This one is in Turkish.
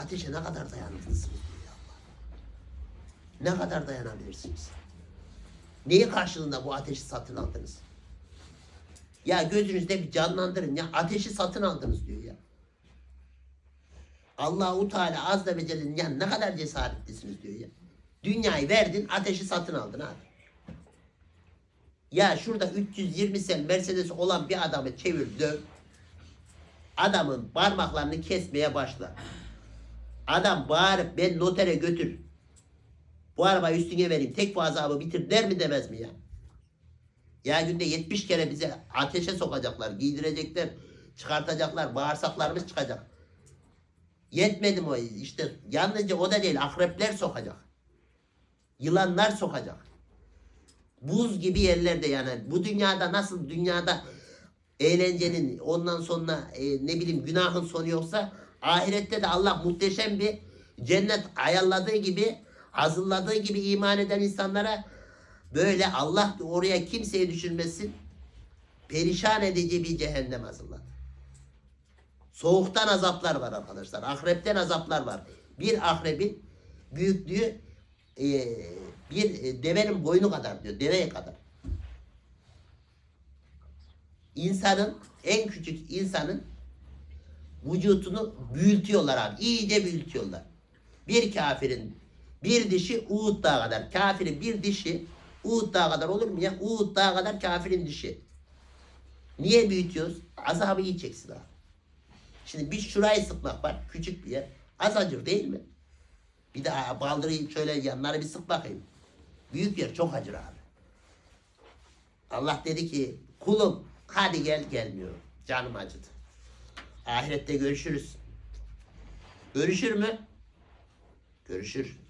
Ateşe ne kadar dayanıklısınız diyor Allah. Ne kadar dayanabilirsiniz? Neyi karşılığında bu ateşi satın aldınız? Ya gözünüzde bir canlandırın ya ateşi satın aldınız diyor ya. Allahu Teala azze ve celle'nin ya ne kadar cesaretlisiniz diyor ya. Dünyayı verdin ateşi satın aldın abi. Ya şurada 320 sel Mercedes olan bir adamı çevir döv. Adamın parmaklarını kesmeye başla. Adam bağırıp ben notere götür. Bu arabayı üstüne vereyim tek bu azabı bitir der mi demez mi ya? Ya günde 70 kere bize ateşe sokacaklar, giydirecekler, çıkartacaklar, bağırsaklarımız çıkacak. Yetmedi mi o işte yalnızca o da değil akrepler sokacak. Yılanlar sokacak. Buz gibi yerlerde yani bu dünyada nasıl dünyada eğlencenin ondan sonra e, ne bileyim günahın sonu yoksa ahirette de Allah muhteşem bir cennet ayarladığı gibi hazırladığı gibi iman eden insanlara böyle Allah oraya kimseyi düşürmesin perişan edici bir cehennem hazırladı. Soğuktan azaplar var arkadaşlar. Akrepten azaplar var. Bir akrebin büyüklüğü e, bir devenin boynu kadar diyor. Deveye kadar. İnsanın en küçük insanın vücutunu büyütüyorlar abi. İyice büyütüyorlar. Bir kafirin bir dişi Uhud dağı kadar. Kafirin bir dişi Uhud dağı kadar olur mu ya? Uhud dağı kadar kafirin dişi. Niye büyütüyoruz? Azabı yiyeceksin abi. Şimdi bir şurayı sıkmak var. Küçük bir yer. Az acır değil mi? Bir de aa, baldırıyı şöyle yanları bir sık bakayım. Büyük yer çok acır abi. Allah dedi ki kulum hadi gel gelmiyor. Canım acıdı. Ahirette görüşürüz. Görüşür mü? Görüşür.